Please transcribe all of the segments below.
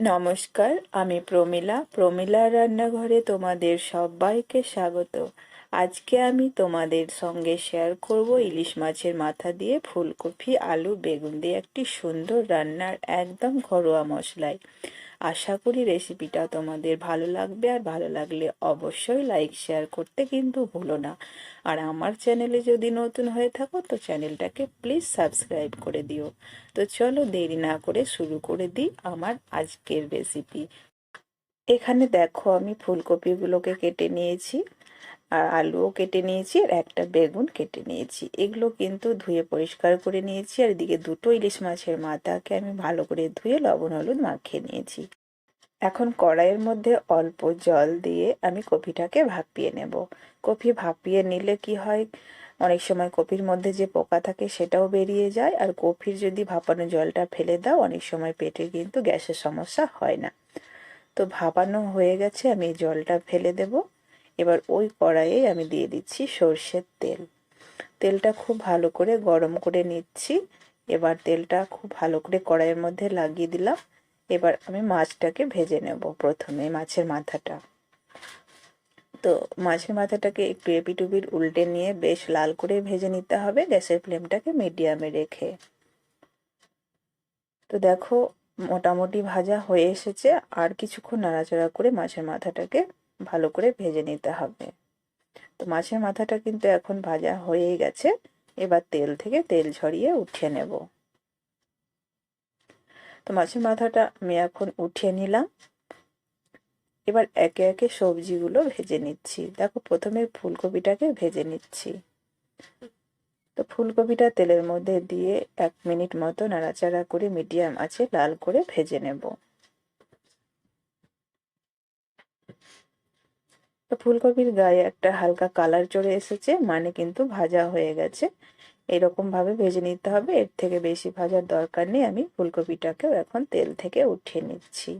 নমস্কার, আমি প্রমিলা। প্রমিলার রান্নাঘরে তোমাদের সবাইকে স্বাগত। আজকে আমি তোমাদের সঙ্গে শেয়ার করব ইলিশ মাছের মাথা দিয়ে ফুলকপি, আলু, বেগুন দিয়ে একটি সুন্দর রান্নার একদম ঘরোয়া মশলায়। আশা করি রেসিপিটা তোমাদের ভালো লাগবে আর ভালো লাগলে অবশ্যই লাইক শেয়ার করতে কিন্তু ভুলো না। আর আমার চ্যানেলে যদি নতুন হয়ে থাকো তো চ্যানেলটাকে প্লিজ সাবস্ক্রাইব করে দিও। তো চলো দেরি না করে শুরু করে দিই আমার আজকের রেসিপি এখানে দেখো আমি ফুলকপিগুলোকে কেটে নিয়েছি। আর আলুও কেটে নিয়েছি আর একটা বেগুন কেটে নিয়েছি। এগুলো কিন্তু ধুয়ে পরিষ্কার করে নিয়েছি আর এদিকে দুটো ইলিশ মাছের মাথাকে আমি ভালো করে ধুয়ে লবণ, হলুদ মাখিয়ে নিয়েছি। এখন কড়াইয়ের মধ্যে অল্প জল দিয়ে আমি কপিটাকে ভাপিয়ে নেব। কপি ভাপিয়ে নিলে কি হয়, অনেক সময় কপির মধ্যে যে পোকা থাকে সেটাও বেরিয়ে যায় আর কপির যদি ভাপানো জলটা ফেলে দাও, অনেক সময় পেটে কিন্তু গ্যাসের সমস্যা হয় না। তো ভাপানো হয়ে গেছে, আমি জলটা ফেলে দেবো। এবার ওই কড়াইয়ে আমি দিয়ে দিচ্ছি সর্ষের তেল। তেলটা খুব ভালো করে গরম করে নিচ্ছি। এবার তেলটা খুব ভালো করে কড়াইয়ের মধ্যে লাগিয়ে দিলাম। এবার আমি মাছটাকে ভেজে নেব প্রথমে মাছের মাথাটা। তো মাছের মাথাটাকে একটু এপিটুপির উল্টে নিয়ে বেশ লাল করে ভেজে নিতে হবে গ্যাসের ফ্লেমটাকে মিডিয়ামে রেখে। তো দেখো মোটামুটি ভাজা হয়ে এসেছে। আর কিছুক্ষণ নাড়াচাড়া করে মাছের মাথাটাকে ভালো করে ভেজে নিতে হবে। তো মাছের মাথাটা কিন্তু এখন ভাজা হয়েই গেছে। এবার তেল থেকে তেল ঝরিয়ে উঠিয়ে নেব। তো মাছের মাথাটা আমি এখন উঠিয়ে নিলাম। এবার একে একে সবজিগুলো ভেজে নিচ্ছি। দেখো প্রথমে ফুলকপিটাকে ভেজে নিচ্ছি। তো ফুলকপিটা তেলের মধ্যে দিয়ে এক মিনিট মতো নাড়াচাড়া করে মিডিয়াম আছে লাল করে ভেজে নেব। তো ফুলকপির গায়ে একটা হালকা কালার চড়ে এসেছে মানে কিন্তু ভাজা হয়ে গেছে। এরকম ভাবে ভেজে নিতে হবে, এর থেকে বেশি ভাজার দরকার নেই, আমি ফুলকপিটাকেও এখন তেল থেকে উঠিয়ে নিচ্ছি।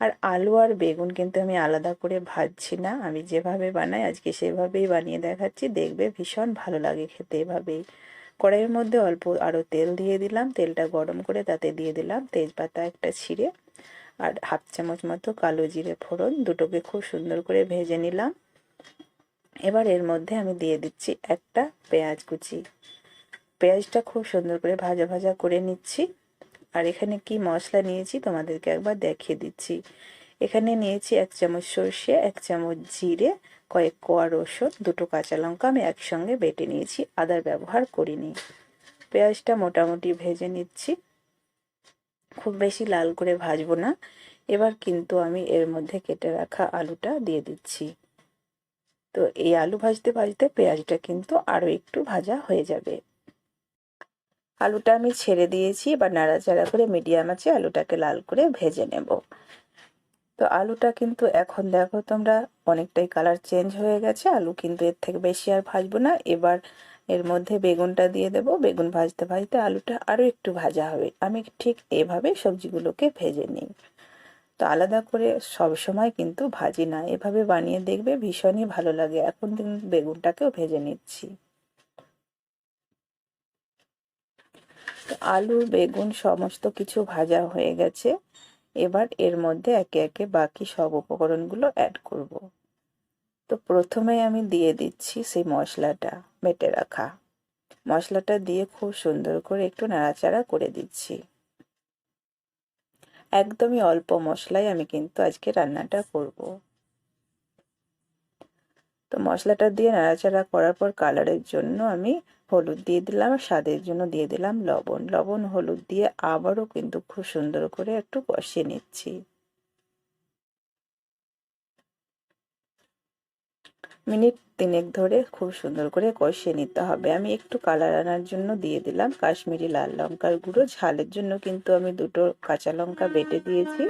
আর আলু আর বেগুন কিন্তু আমি আলাদা করে ভাজছি না, আমি যেভাবে বানাই আজকে সেভাবেই বানিয়ে দেখাচ্ছি, দেখবে ভীষণ ভালো লাগে খেতে এভাবেই। কড়াইয়ের মধ্যে অল্প আরও তেল দিয়ে দিলাম, তেলটা গরম করে তাতে দিয়ে দিলাম, তেজপাতা একটা ছিঁড়ে আর হাফ চামচ মতো কালো জিরে ফোড়ন, দুটোকে খুব সুন্দর করে ভেজে নিলাম। এবার এর মধ্যে আমি দিয়ে দিচ্ছি একটা পেঁয়াজ কুচি। পেঁয়াজটা খুব সুন্দর করে ভাজা ভাজা করে নিচ্ছি। আর এখানে কি মশলা নিয়েছি তোমাদেরকে একবার দেখিয়ে দিচ্ছি। এখানে নিয়েছি এক চামচ সর্ষে, এক চামচ জিরে, কয়েক কোয়া রসুন, দুটো কাঁচা লঙ্কা আমি একসঙ্গে বেটে নিয়েছি, আদার ব্যবহার করিনি। পেঁয়াজটা মোটামুটি ভেজে নিচ্ছি। খুব বেশি লাল করে ভাজবো না। এবার কিন্তু আমি এর মধ্যে কেটে রাখা আলুটা দিয়ে দিচ্ছি। তো এই আলু ভাজতে ভাজতে পেঁয়াজটা কিন্তু আরও একটু ভাজা হয়ে যাবে। আলুটা আমি ছেড়ে দিয়েছি, এবার নাড়াচাড়া করে মিডিয়াম আছে আলুটাকে লাল করে ভেজে নেব। তো আলুটা কিন্তু এখন দেখো তোমরা অনেকটাই কালার চেঞ্জ হয়ে গেছে। আলু কিন্তু এর থেকে বেশি আর ভাজবো না। এবার এর মধ্যে বেগুনটা দিয়ে দেব। বেগুন ভাজতে ভাজতে আলুটা আরও একটু ভাজা হবে। আমি ঠিক এভাবে সবজিগুলোকে ভেজে নিই। তো আলাদা করে সব সময় কিন্তু ভাজি না। এভাবে বানিয়ে দেখবে ভীষণই ভালো লাগে। এখন বেগুনটাকেও ভেজে নিচ্ছি। আলু, বেগুন সমস্ত কিছু ভাজা হয়ে গেছে। এবার এর মধ্যে একে একে বাকি সব উপকরণগুলো অ্যাড করব। তো প্রথমে আমি দিয়ে দিচ্ছি সেই মশলাটা। বেটে রাখা। মশলাটা দিয়ে খুব সুন্দর করে একটু নাড়াচাড়া করে দিচ্ছি। একদমই অল্প মশলায় আমি কিন্তু আজকে রান্নাটা করব। তো মশলাটা দিয়ে নাড়াচাড়া করার পর কালারের জন্য আমি হলুদ দিয়ে দিলাম স্বাদের জন্য দিয়ে দিলাম লবণ। লবণ, হলুদ দিয়ে আবারও কিন্তু খুব সুন্দর করে একটু কষিয়ে নিচ্ছি। মিনিট তিনেক ধরে খুব সুন্দর করে কষিয়ে নিতে হবে। আমি একটু কালার আনার জন্য দিয়ে দিলাম কাশ্মীরি লাল লঙ্কার গুঁড়ো। ঝালের জন্য কিন্তু আমি দুটো কাঁচা লঙ্কা বেটে দিয়েছি।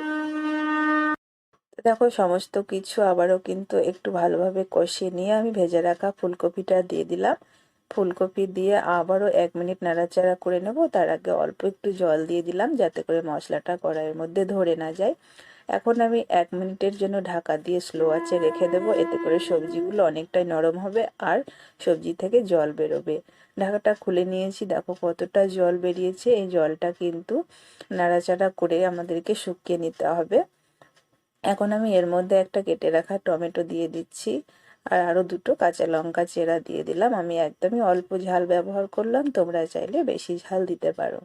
দেখো, সমস্ত কিছু আবারও কিন্তু একটু ভালোভাবে কষিয়ে নিয়ে আমি ভেজে রাখা ফুলকপিটা দিয়ে দিলাম। ফুলকপি দিয়ে আবারও এক মিনিট নাড়াচাড়া করে নেব। তার আগে অল্প একটু জল দিয়ে দিলাম যাতে করে মশলাটা কড়াইয়ের মধ্যে ধরে না যায়। এখন আমি এক মিনিটের জন্য ঢাকা দিয়ে স্লো আছে রেখে দেবো। এতে করে সবজিগুলো অনেকটাই নরম হবে আর সবজি থেকে জল বেরোবে। ঢাকাটা খুলে নিয়েছি। দেখো কতটা জল বেরিয়েছে। এই জলটা কিন্তু নাড়াচাড়া করে আমাদেরকে শুকিয়ে নিতে হবে। এখন আমি এর মধ্যে একটা কেটে রাখা টমেটো দিয়ে দিচ্ছি। আর আরও দুটো কাঁচা লঙ্কা চেরা দিয়ে দিলাম। আমি একদমই অল্প ঝাল ব্যবহার করলাম। তোমরা চাইলে বেশি ঝাল দিতে পারো।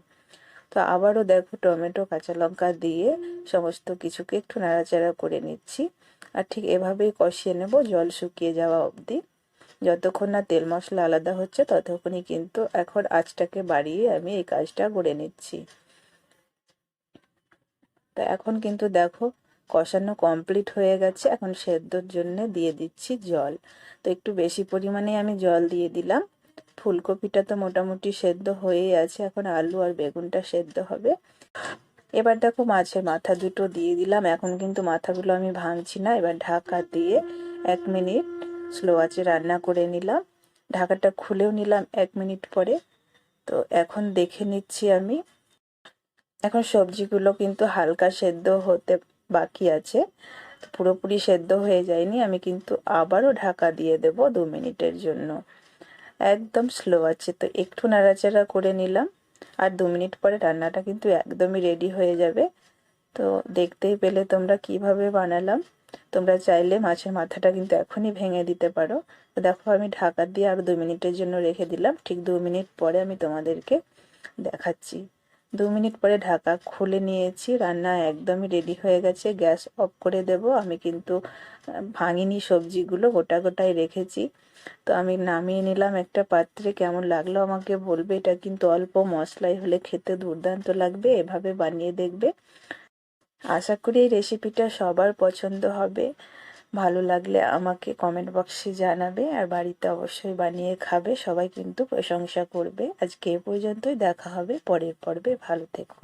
তো আবারও দেখো টমেটো, কাঁচা লঙ্কা দিয়ে সমস্ত কিছুকে একটু নাড়াচাড়া করে নিচ্ছি। আর ঠিক এভাবেই কষিয়ে নেব, জল শুকিয়ে যাওয়া অবধি। যতক্ষণ না তেল মশলা আলাদা হচ্ছে, ততক্ষণই কিন্তু এখন আঁচটাকে বাড়িয়ে আমি এই কাজটা করে নিচ্ছি। তো এখন কিন্তু দেখো কষানো কমপ্লিট হয়ে গেছে, এখন সেদ্ধর জন্য দিয়ে দিচ্ছি জল। তো একটু বেশি পরিমাণে আমি জল দিয়ে দিলাম। ফুলকপিটা তো মোটামুটি সেদ্ধ হয়েই আছে, এখন আলু আর বেগুনটা সেদ্ধ হবে। এবার দেখো মাছের মাথা দুটো দিয়ে দিলাম, এখন কিন্তু মাথাগুলো আমি ভাঙছি না, এবার ঢাকা দিয়ে এক মিনিট স্লো আঁচে রান্না করে নিলাম। ঢাকাটা খুলেও নিলাম এক মিনিট পরে। তো এখন দেখে নিচ্ছি আমি, এখন সবজিগুলো কিন্তু হালকা সেদ্ধ হতে বাকি আছে। পুরোপুরি সেদ্ধ হয়ে যায়নি, আমি কিন্তু আবারও ঢাকা দিয়ে দেব দু মিনিটের জন্য। একদম স্লো আছে। তো একটু নাড়াচাড়া করে নিলাম, আর দু মিনিট পরে রান্নাটা কিন্তু একদমই রেডি হয়ে যাবে। তো দেখতেই পেলে তোমরা কীভাবে বানালাম। তোমরা চাইলে মাছের মাথাটা কিন্তু এখনই ভেঙে দিতে পারো। তো দেখো আমি ঢাকা দিয়ে আর দু মিনিটের জন্য রেখে দিলাম। ঠিক দু মিনিট পরে আমি তোমাদেরকে দেখাচ্ছি। দু মিনিট পরে ঢাকা খুলে নিয়েছি, রান্না একদমই রেডি হয়ে গেছে, গ্যাস অফ করে দেব। আমি কিন্তু ভাঙিনি সবজিগুলো, গোটা গোটাই রেখেছি। তো আমি নামিয়ে নিলাম একটা পাত্রে, কেমন লাগল আমাকে বলবে? এটা কিন্তু অল্প মশলাই হলে খেতে দুর্দান্ত লাগবে, এভাবে বানিয়ে দেখবে। আশা করি এই রেসিপিটা সবার পছন্দ হবে। ভালো লাগলে আমাকে কমেন্ট বক্সে জানাবে আর বাড়িতে অবশ্যই বানিয়ে খাবে। সবাই কিন্তু প্রশংসা করবে। আজকে এ পর্যন্তই। দেখা হবে পরের পর্বে। ভালো থেকো।